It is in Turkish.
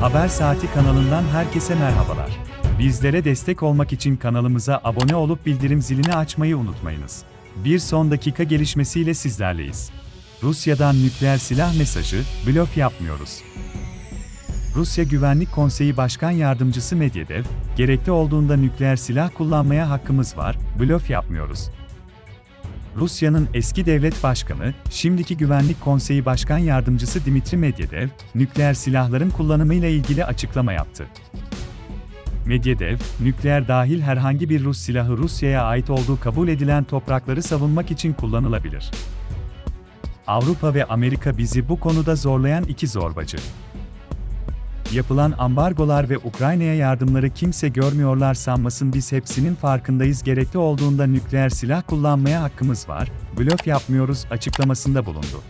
Haber Saati kanalından herkese merhabalar. Bizlere destek olmak için kanalımıza abone olup bildirim zilini açmayı unutmayınız. Bir son dakika gelişmesiyle sizlerleyiz. Rusya'dan nükleer silah mesajı, blöf yapmıyoruz. Rusya Güvenlik Konseyi Başkan Yardımcısı Medvedev, gerekli olduğunda nükleer silah kullanmaya hakkımız var, blöf yapmıyoruz. Rusya'nın eski devlet başkanı, şimdiki Güvenlik Konseyi Başkan Yardımcısı Dimitri Medvedev, nükleer silahların kullanımıyla ilgili açıklama yaptı. Medvedev, nükleer dahil herhangi bir Rus silahı Rusya'ya ait olduğu kabul edilen toprakları savunmak için kullanılabilir. Avrupa ve Amerika bizi bu konuda zorlayan iki zorbacı. Yapılan ambargolar ve Ukrayna'ya yardımları kimse görmüyorlar sanmasın biz hepsinin farkındayız gerekli olduğunda nükleer silah kullanmaya hakkımız var, blöf yapmıyoruz açıklamasında bulundu.